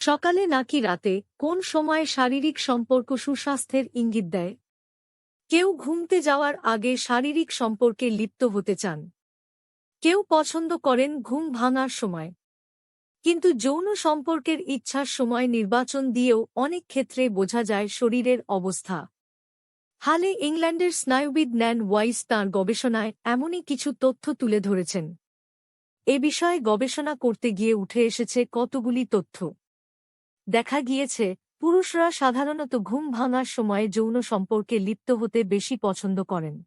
সকালে নাকি রাতে কোন সময় শারীরিক সম্পর্ক সুস্বাস্থ্যের ইঙ্গিত দেয়? কেউ ঘুমতে যাওয়ার আগে শারীরিক সম্পর্কে লিপ্ত হতে চান। কেউ পছন্দ করেন ঘুম ভাঙার সময়। কিন্তু যৌন সম্পর্কের ইচ্ছার সময় নির্বাচন দিয়েও অনেক ক্ষেত্রে বোঝা যায় শরীরের অবস্থা। হালে ইংল্যান্ডের স্নায়ুবিদ ন্যান ওয়াইস তাঁর গবেষণায় এমনই কিছু তথ্য তুলে ধরেছেন। এ বিষয়ে গবেষণা করতে গিয়ে উঠে এসেছে কতগুলি তথ্য। দেখা গিয়েছে, পুরুষরা সাধারণত ঘুম ভাঙার সময়ে যৌন সম্পর্কে লিপ্ত হতে বেশি পছন্দ করেন।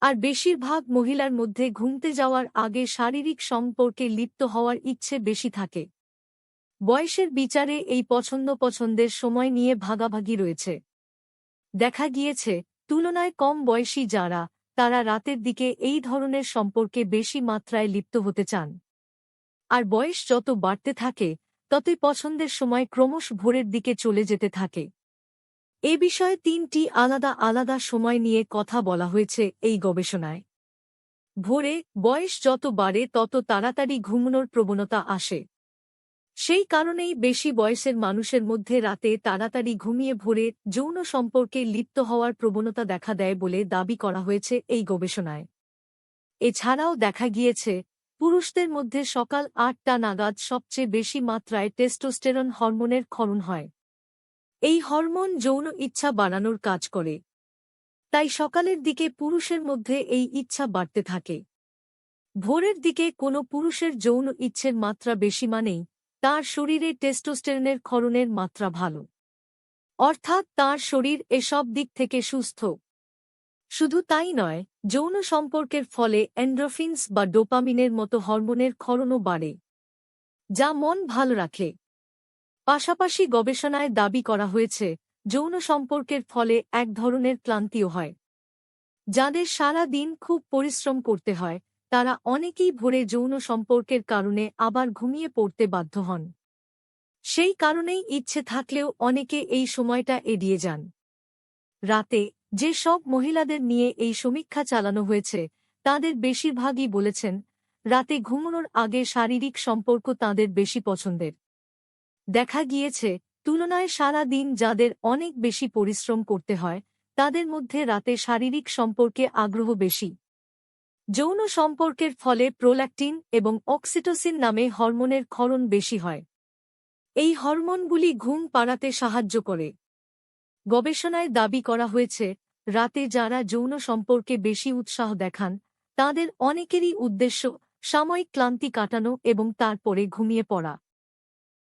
আর বেশিরভাগ মহিলার মধ্যে ঘুমতে যাওয়ার আগে শারীরিক সম্পর্কে লিপ্ত হওয়ার ইচ্ছে বেশি থাকে। বয়সের বিচারে এই পছন্দ পছন্দের সময় নিয়ে ভাগাভাগি রয়েছে। দেখা গিয়েছে, তুলনায় কম বয়সী যারা, তারা রাতের দিকে এই ধরনের সম্পর্কে বেশি মাত্রায় লিপ্ত হতে চান। আর বয়স যত বাড়তে থাকে ততই পছন্দের সময় ক্রমশ ভোরের দিকে চলে যেতে থাকে। এ বিষয়ে তিনটি আলাদা আলাদা সময় নিয়ে কথা বলা হয়েছে এই গবেষণায়। ভোরে বয়স যত বাড়ে তত তাড়াতাড়ি ঘুমনোর প্রবণতা আসে। সেই কারণেই বেশি বয়সের মানুষের মধ্যে রাতে তাড়াতাড়ি ঘুমিয়ে ভোরে যৌন সম্পর্কে লিপ্ত হওয়ার প্রবণতা দেখা দেয় বলে দাবি করা হয়েছে এই গবেষণায়। এছাড়াও দেখা গিয়েছে পুরুষদের মধ্যে সকাল আটটা নাগাদ সবচেয়ে বেশি মাত্রায় টেস্টোস্টেরন হরমোনের ক্ষরণ হয়। এই হরমোন যৌন ইচ্ছা বাড়ানোর কাজ করে। তাই সকালের দিকে পুরুষের মধ্যে এই ইচ্ছা বাড়তে থাকে। ভোরের দিকে কোনো পুরুষের যৌন ইচ্ছের মাত্রা বেশি মানেই তার শরীরে টেস্টোস্টেরনের ক্ষরণের মাত্রা ভালো। অর্থাৎ তার শরীর এসব দিক থেকে সুস্থ। শুধু তাই নয়, যৌন সম্পর্কের ফলে এন্ড্রোফিনস বা ডোপামিনের মতো হরমোনের ক্ষরণও বাড়ে, যা মন ভালো রাখে। পাশাপাশি গবেষণায় দাবি করা হয়েছে, যৌন সম্পর্কের ফলে এক ধরনের ক্লান্তিও হয়। যাদের সারা দিন খুব পরিশ্রম করতে হয়, তারা অনেকেই ভোরে যৌন সম্পর্কের কারণে আবার ঘুমিয়ে পড়তে বাধ্য হন। সেই কারণেই ইচ্ছে থাকলেও অনেকে এই সময়টা এড়িয়ে যান। রাতে যে সব মহিলাদের নিয়ে এই সমীক্ষা চালানো হয়েছে, তাদের বেশিরভাগই বলেছেন, রাতে ঘুমানোর আগে শারীরিক সম্পর্ক তাদের বেশি পছন্দের। দেখা গিয়েছে, তুলনায় সারা দিন যাদের অনেক বেশি পরিশ্রম করতে হয়, তাদের মধ্যে রাতে শারীরিক সম্পর্কে আগ্রহ বেশি। যৌন সম্পর্কের ফলে প্রোল্যাক্টিন এবং অক্সিটোসিন নামে হরমোনের ক্ষরণ বেশি হয়। এই হরমোনগুলি ঘুম পাড়াতে সাহায্য করে। গবেষণায় দাবি করা হয়েছে, রাতে যারা যৌন সম্পর্কে বেশি উৎসাহ দেখান, তাদের অনেকেরই উদ্দেশ্য সাময়িক ক্লান্তি কাটানো এবং তারপরে ঘুমিয়ে পড়া।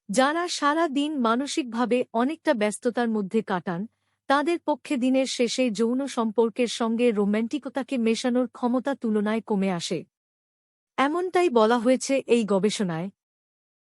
যারা সারা দিন মানসিকভাবে অনেকটা ব্যস্ততার মধ্যে কাটান, তাদের পক্ষে দিনের শেষে যৌন সম্পর্কের সঙ্গে রোম্যান্টিকতাকে মেশানোর ক্ষমতা তুলনায় কমে আসে। এমনটাই বলা হয়েছে এই গবেষণায়।